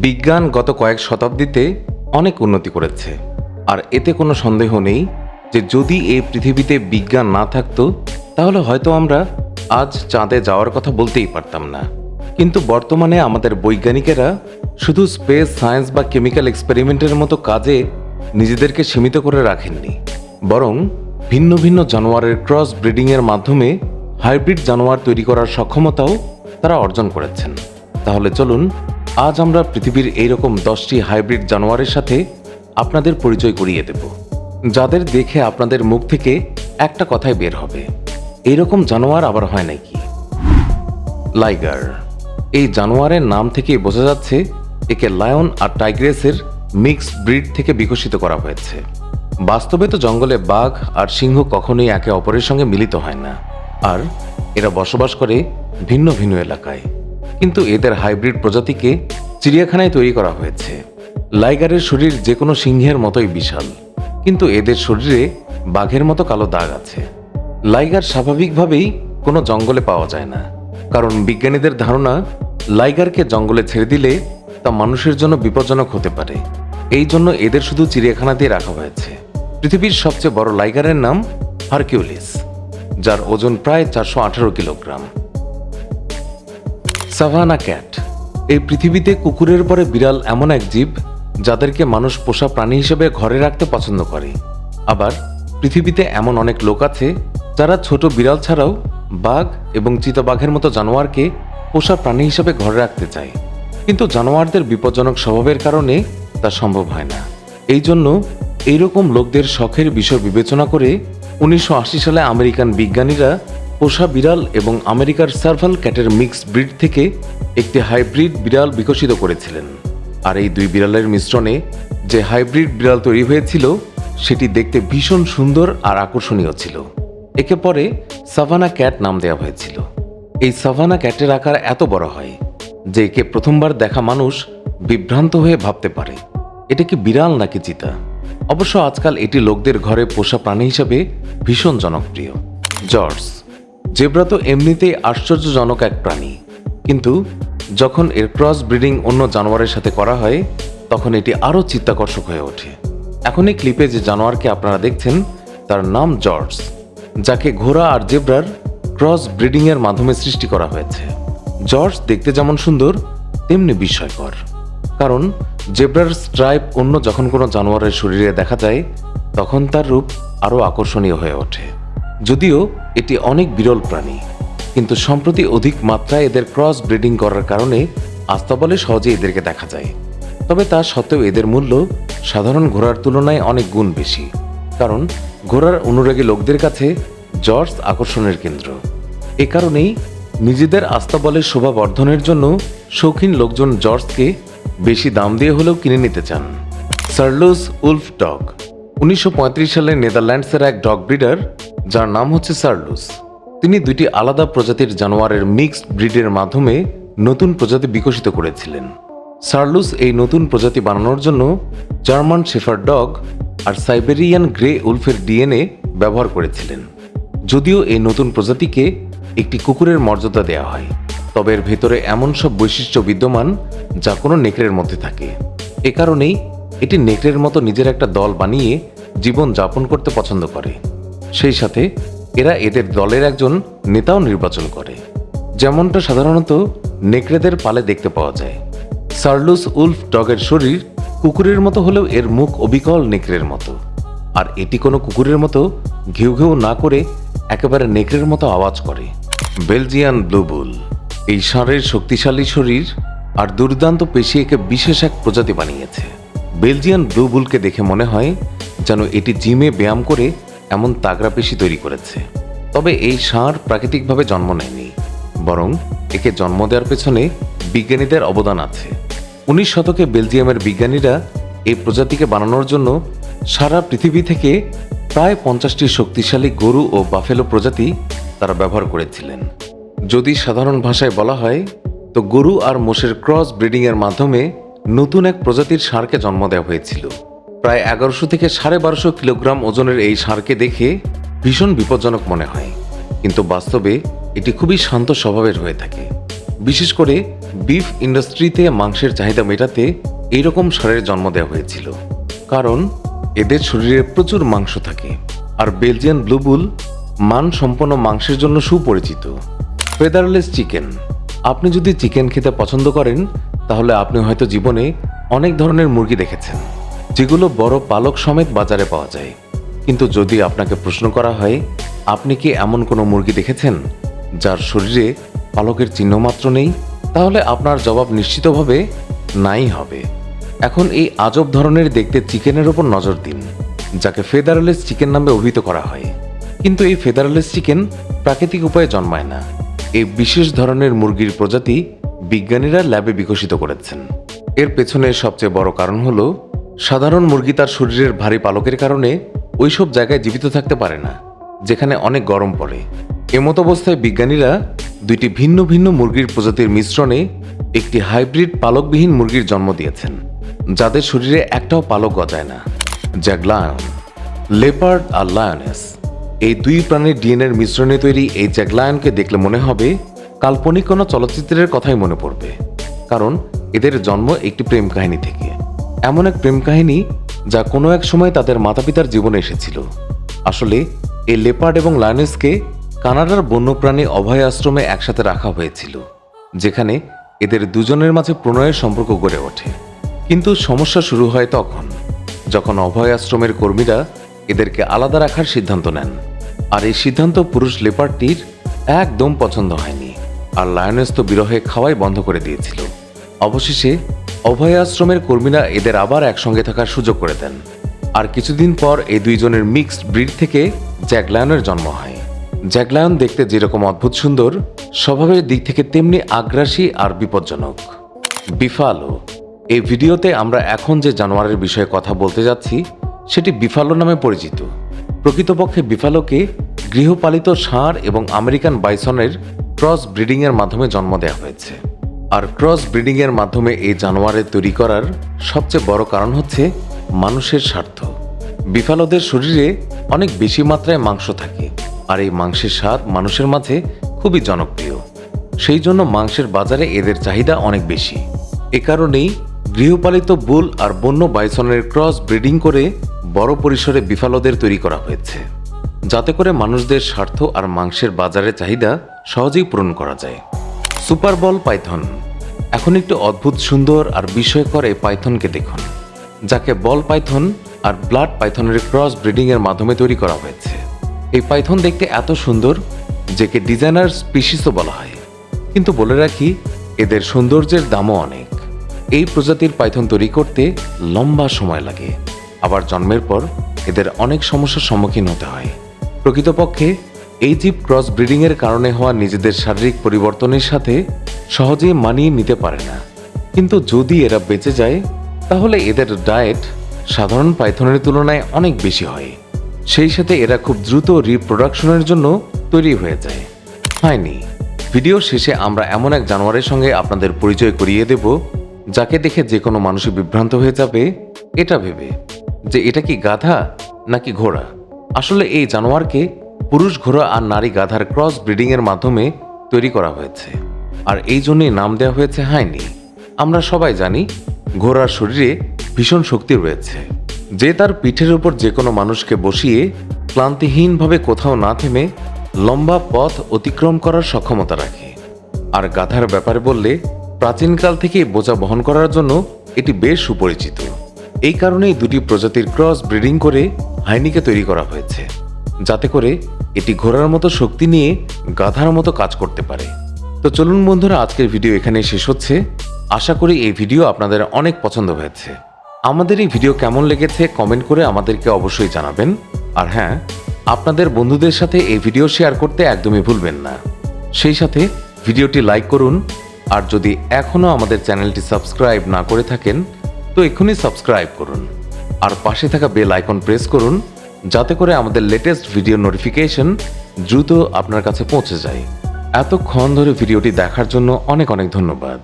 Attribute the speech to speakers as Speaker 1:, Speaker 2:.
Speaker 1: বিজ্ঞান গত কয়েক শতাব্দীতে অনেক উন্নতি করেছে। আর এতে কোনো সন্দেহ নেই যে যদি এই পৃথিবীতে বিজ্ঞান না থাকতো, তাহলে হয়তো আমরা আজ চাঁদে যাওয়ার কথা বলতেই পারতাম না। কিন্তু বর্তমানে আমাদের বৈজ্ঞানিকেরা শুধু স্পেস সায়েন্স বা কেমিক্যাল এক্সপেরিমেন্টের মতো কাজে নিজেদেরকে সীমিত করে রাখেননি, বরং ভিন্ন ভিন্ন জানোয়ারের ক্রস ব্রিডিংয়ের মাধ্যমে হাইব্রিড জানোয়ার তৈরি করার সক্ষমতাও তারা অর্জন করেছেন। তাহলে চলুন আজ আমরা পৃথিবীর এইরকম দশটি হাইব্রিড জানোয়ারের সাথে আপনাদের পরিচয় করিয়ে দেব। যাদের দেখে আপনাদের মুখ থেকে একটা কথাই বের হবে, এইরকম জানোয়ার আবার হয় নাকি? লাইগার, এই জানোয়ারের নাম থেকেই বোঝা যাচ্ছে একে লায়ন আর টাইগ্রেসের মিক্স ব্রিড থেকে বিকশিত করা হয়েছে। বাস্তবে তো জঙ্গলে বাঘ আর সিংহ কখনোই একে অপরের সঙ্গে মিলিত হয় না, আর এরা বসবাস করে ভিন্ন ভিন্ন এলাকায়। কিন্তু এদের হাইব্রিড প্রজাতিকে চিড়িয়াখানায় তৈরি করা হয়েছে। লাইগারের শরীর যে কোনো সিংহের মতোই বিশাল, কিন্তু এদের শরীরে বাঘের মতো কালো দাগ আছে। লাইগার স্বাভাবিকভাবেই কোনো জঙ্গলে পাওয়া যায় না, কারণ বিজ্ঞানীদের ধারণা লাইগারকে জঙ্গলে ছেড়ে দিলে তা মানুষের জন্য বিপজ্জনক হতে পারে। এই জন্য এদের শুধু চিড়িয়াখানাতেই রাখা হয়েছে। পৃথিবীর সবচেয়ে বড় লাইগারের নাম হারকিউলিস, যার ওজন প্রায় চারশো আঠারো কিলোগ্রাম। Savanna cat. এই পৃথিবীতে কুকুরের পরে বিড়াল এমন এক জীব যাদেরকে মানুষ পোষা প্রাণী হিসেবে ঘরে রাখতে পছন্দ করে। আবার পৃথিবীতে এমন অনেক লোক আছে যারা ছোট বিড়াল ছাড়াও বাঘ এবং চিতাবাঘের মতো জানোয়ারকে পোষা প্রাণী হিসেবে ঘরে রাখতে চায়। কিন্তু জানোয়ারদের বিপজ্জনক স্বভাবের কারণে তা সম্ভব হয় না। এই জন্য এইরকম লোকদের শখের বিষয় বিবেচনা করে উনিশশো আশি সালে আমেরিকান বিজ্ঞানীরা পোষা বিড়াল এবং আমেরিকার সার্ভাল ক্যাটের মিক্স ব্রিড থেকে একটি হাইব্রিড বিড়াল বিকশিত করেছিলেন। আর এই দুই বিড়ালের মিশ্রণে যে হাইব্রিড বিড়াল তৈরি হয়েছিল, সেটি দেখতে ভীষণ সুন্দর আর আকর্ষণীয় ছিল। একে পরে সাভানা ক্যাট নাম দেওয়া হয়েছিল। এই সাভানা ক্যাটের আকার এত বড় হয় যে একে প্রথমবার দেখা মানুষ বিভ্রান্ত হয়ে ভাবতে পারে, এটা কি বিড়াল নাকি চিতা? অবশ্য আজকাল এটি লোকদের ঘরে পোষা প্রাণী হিসাবে ভীষণ জনপ্রিয়। জর্জ জেব্রা তো এমনিতেই আশ্চর্যজনক এক প্রাণী। কিন্তু যখন এর ক্রস ব্রিডিং অন্য জানোয়ারের সাথে করা হয়, তখন এটি আরও চিত্তাকর্ষক হয়ে ওঠে। এখন এই ক্লিপে যে জানোয়ারকে আপনারা দেখছেন, তার নাম জর্জ, যাকে ঘোড়া আর জেব্রার ক্রস ব্রিডিংয়ের মাধ্যমে সৃষ্টি করা হয়েছে। জর্জ দেখতে যেমন সুন্দর, তেমনি বিস্ময়কর। কারণ জেব্রার স্ট্রাইপ অন্য যখন কোনো জানোয়ারের শরীরে দেখা যায়, তখন তার রূপ আরও আকর্ষণীয় হয়ে ওঠে। যদিও এটি অনেক বিরল প্রাণী, কিন্তু সম্প্রতি অধিক মাত্রায় এদের ক্রস ব্রিডিং করার কারণে আস্তাবলে সহজে এদেরকে দেখা যায়। তবে তা সত্ত্বেও এদের মূল্য সাধারণ ঘোড়ার তুলনায় অনেক গুণ বেশি, কারণ ঘোড়ার অনুরাগী লোকদের কাছে জর্জ আকর্ষণের কেন্দ্র। এ কারণেই নিজেদের আস্তাবলের শোভা বর্ধনের জন্য শৌখিন লোকজন জর্জকে বেশি দাম দিয়ে হলেও কিনে নিতে চান। সার্লুস উলফ ডগ উনিশশো পঁয়ত্রিশ সালে নেদারল্যান্ডসের এক ডগ ব্রিডার, যার নাম হচ্ছে সার্লুস তিনি দুটি আলাদা প্রজাতির জানোয়ারের মিক্সড ব্রিডের মাধ্যমে নতুন প্রজাতি বিকশিত করেছিলেন। সার্লুস এই নতুন প্রজাতি বানানোর জন্য জার্মান শেফার ডগ আর সাইবেরিয়ান গ্রে উলফের ডিএনএ ব্যবহার করেছিলেন। যদিও এই নতুন প্রজাতিকে একটি কুকুরের মর্যাদা দেওয়া হয়, তবে এর ভেতরে এমন সব বৈশিষ্ট্য বিদ্যমান যা কোনো নেকড়ের মধ্যে থাকে। এ কারণেই এটি নেকড়ের মতো নিজের একটা দল বানিয়ে জীবন যাপন করতে পছন্দ করে। সেই সাথে এরা এদের দলের একজন নেতাও নির্বাচন করে। যেমনটা সাধারণত নেকড়েদের পালে দেখতে পাওয়া যায়। সার্লুস উলফ ডগের শরীর কুকুরের মতো হলেও এর মুখ অবিকল নেকড়ের মতো। আর এটি কোনো কুকুরের মতো ঘেউ ঘেউ না করে একেবারে নেকড়ের মতো আওয়াজ করে। বেলজিয়ান ব্লুবুল এই ষাঁড়ের শক্তিশালী শরীর আর দুর্দান্ত পেশি একে বিশেষ এক প্রজাতি বানিয়েছে। বেলজিয়ান ব্লুবুলকে দেখে মনে হয় যেন এটি জিমে ব্যায়াম করে এমন তাগড়া পেশি তৈরি করেছে। তবে এই ষাঁড় প্রাকৃতিকভাবে জন্ম নেয়নি, বরং একে জন্ম দেওয়ার পেছনে বিজ্ঞানীদের অবদান আছে। উনিশ শতকে বেলজিয়ামের বিজ্ঞানীরা এই প্রজাতিকে বানানোর জন্য সারা পৃথিবী থেকে প্রায় পঞ্চাশটি শক্তিশালী গরু ও বাফেলো প্রজাতি তারা ব্যবহার করেছিলেন। যদি সাধারণ ভাষায় বলা হয়, তো গরু আর মোষের ক্রস ব্রিডিংয়ের মাধ্যমে নতুন এক প্রজাতির ষাঁড়কে জন্ম দেওয়া হয়েছিল। প্রায় এগারোশো থেকে সাড়ে বারোশো কিলোগ্রাম ওজনের এই ষাঁড়কে দেখে ভীষণ বিপজ্জনক মনে হয়। কিন্তু বাস্তবে এটি খুবই শান্ত স্বভাবের হয়ে থাকে। বিশেষ করে বিফ ইন্ডাস্ট্রিতে মাংসের চাহিদা মেটাতে এইরকম ষাঁড়ের জন্ম দেওয়া হয়েছিল। কারণ এদের শরীরে প্রচুর মাংস থাকে। আর বেলজিয়ান ব্লুবুল মান সম্পন্ন মাংসের জন্য সুপরিচিত। Featherless chicken. আপনি যদি চিকেন খেতে পছন্দ করেন, তাহলে আপনি হয়তো জীবনে অনেক ধরনের মুরগি দেখেছেন। যেগুলো বড় পালক সমেত বাজারে পাওয়া যায়। কিন্তু যদি আপনাকে প্রশ্ন করা হয়, আপনি কি এমন কোনো মুরগি দেখেছেন, যার শরীরে পালকের চিহ্ন মাত্র নেই? তাহলে আপনার জবাব নিশ্চিতভাবে নাই হবে। এখন এই আজব ধরনের দেখতে চিকেনের ওপর নজর দিন, যাকে ফেদারলেস চিকেন নামে অভিহিত করা হয়। কিন্তু এই ফেদারলেস চিকেন প্রাকৃতিক উপায়ে জন্মায় না। এই বিশেষ ধরনের মুরগির প্রজাতি বিজ্ঞানীরা ল্যাবে বিকশিত করেছেন। এর পেছনে সবচেয়ে বড় কারণ হলো সাধারণ মুরগি তার শরীরের ভারী পালকের কারণে ওইসব জায়গায় জীবিত থাকতে পারে না, যেখানে অনেক গরম পড়ে। এমত অবস্থায় বিজ্ঞানীরা দুইটি ভিন্ন ভিন্ন মুরগির প্রজাতির মিশ্রণে একটি হাইব্রিড পালকবিহীন মুরগির জন্ম দিয়েছেন, যাদের শরীরে একটাও পালক গজায় না জ্যাগলায়ন লেপার্ড আর লায়নেস। এই দুই প্রাণীর ডিএনএর মিশ্রণে তৈরি এই জ্যাগলায়নকে দেখলে মনে হবে কাল্পনিক কোনো চলচ্চিত্রের কথাই মনে পড়বে, কারণ এদের জন্ম একটি প্রেম কাহিনী থেকে। এমন এক প্রেম কাহিনী যা কোনো এক সময় তাদের মাতাপিতার জীবনে এসেছিল। আসলে এই লেপার্ড এবং লায়নেসকে কানাডার বন্যপ্রাণী অভয় আশ্রমে একসাথে রাখা হয়েছিল, যেখানে এদের দুজনের মাঝে প্রণয়ের সম্পর্ক গড়ে ওঠে। কিন্তু সমস্যা শুরু হয় তখন, যখন অভয় আশ্রমের কর্মীরা এদেরকে আলাদা রাখার সিদ্ধান্ত নেন। আর এই সিদ্ধান্ত পুরুষ লেপারটির একদম পছন্দ হয়নি। আর লায়নেস তো বিরহে খাওয়াই বন্ধ করে দিয়েছিল। অবশেষে অভয় আশ্রমের কর্মীরা এদের আবার একসঙ্গে থাকার সুযোগ করে দেন। আর কিছুদিন পর এই দুইজনের মিক্সড ব্রিড থেকে জ্যাকলায়নের জন্ম হয়। জ্যাকলায়ন দেখতে যেরকম অদ্ভুত সুন্দর, স্বভাবের দিক থেকে তেমনি আগ্রাসী আর বিপজ্জনক। বিফালো, এই ভিডিওতে আমরা এখন যে জানোয়ারের বিষয়ে কথা বলতে যাচ্ছি, সেটি বিফালো নামে পরিচিত। প্রকৃতপক্ষে বিফালোকে গৃহপালিত ষাঁড় এবং আমেরিকান বাইসনের ক্রস ব্রিডিংয়ের মাধ্যমে জন্ম দেওয়া হয়েছে। আর ক্রস ব্রিডিংয়ের মাধ্যমে এই জানোয়ারের তৈরি করার সবচেয়ে বড় কারণ হচ্ছে মানুষের স্বার্থ। বিফালোদের শরীরে অনেক বেশি মাত্রায় মাংস থাকে, আর এই মাংসের স্বাদ মানুষের মাঝে খুবই জনপ্রিয়। সেই জন্য মাংসের বাজারে এদের চাহিদা অনেক বেশি। এ কারণেই গৃহপালিত বুল আর বন্য বাইসনের ক্রস ব্রিডিং করে বড় পরিসরে বিফালোদের তৈরি করা হয়েছে। যাতে করে মানুষদের স্বার্থ আর মাংসের বাজারের চাহিদা সহজেই পূরণ করা যায়। সুপার বল পাইথন এখন একটু অদ্ভুত, সুন্দর আর বিস্ময়কর এই পাইথনকে দেখুন, যাকে বল পাইথন আর ব্লাড পাইথনের ক্রস ব্রিডিং এর মাধ্যমে তৈরি করা হয়েছে। এই পাইথন দেখতে এত সুন্দর, যেকে ডিজাইনার স্পিসিসও বলা হয়। কিন্তু বলে রাখি, এদের সৌন্দর্যের দামও অনেক। এই প্রজাতির পাইথন তৈরি করতে লম্বা সময় লাগে। আবার জন্মের পর এদের অনেক সমস্যার সম্মুখীন হতে হয়। প্রকৃতপক্ষে এই জীব ক্রস ব্রিডিংয়ের কারণে হওয়া নিজেদের শারীরিক পরিবর্তনের সাথে সহজেই মানিয়ে নিতে পারে না। কিন্তু যদি এরা বেঁচে যায়, তাহলে এদের ডায়েট সাধারণ পাইথনের তুলনায় অনেক বেশি হয়। সেই সাথে এরা খুব দ্রুত রিপ্রোডাকশনের জন্য তৈরি হয়ে যায়। হয়নি। ভিডিও শেষে আমরা এমন এক জানোয়ারের সঙ্গে আপনাদের পরিচয় করিয়ে দেব, যাকে দেখে যে কোনো মানুষই বিভ্রান্ত হয়ে যাবে, এটা ভেবে। যে এটা কি গাধা নাকি ঘোড়া? আসলে এই জানোয়ারকে পুরুষ ঘোড়া আর নারী গাধার ক্রস ব্রিডিং এর মাধ্যমে তৈরি করা হয়েছে। আর এই জন্যই নাম দেওয়া হয়েছে হাইনি। আমরা সবাই জানি ঘোড়ার শরীরে ভীষণ শক্তি রয়েছে। যে তার পিঠের উপর যে কোনো মানুষকে বসিয়ে ক্লান্তিহীনভাবে কোথাও না থেমে লম্বা পথ অতিক্রম করার সক্ষমতা রাখে। আর গাধার ব্যাপারে বললে প্রাচীনকাল থেকে বোঝা বহন করার জন্য এটি বেশ সুপরিচিত। এই কারণেই দুটি প্রজাতির ক্রস ব্রিডিং করে হাইনিকে তৈরি করা হয়েছে। যাতে করে এটি ঘোড়ার মতো শক্তি নিয়ে গাধার মতো কাজ করতে পারে। তো চলুন বন্ধুরা, আজকের ভিডিও এখানে শেষ হচ্ছে। আশা করি এই ভিডিও আপনাদের অনেক পছন্দ হয়েছে। আমাদের এই ভিডিও কেমন লেগেছে কমেন্ট করে আমাদেরকে অবশ্যই জানাবেন। আর হ্যাঁ আপনাদের বন্ধুদের সাথে এই ভিডিও শেয়ার করতে একদমই ভুলবেন না। সেই সাথে ভিডিওটি লাইক করুন। আর যদি এখনও আমাদের চ্যানেলটি সাবস্ক্রাইব না করে থাকেন, তো এক্ষুনি সাবস্ক্রাইব করুন। আর পাশে থাকা বেল আইকন প্রেস করুন। যাতে করে আমাদের লেটেস্ট ভিডিও নোটিফিকেশন দ্রুত আপনার কাছে পৌঁছে যায়। এতক্ষণ ধরে ভিডিওটি দেখার জন্য অনেক অনেক ধন্যবাদ।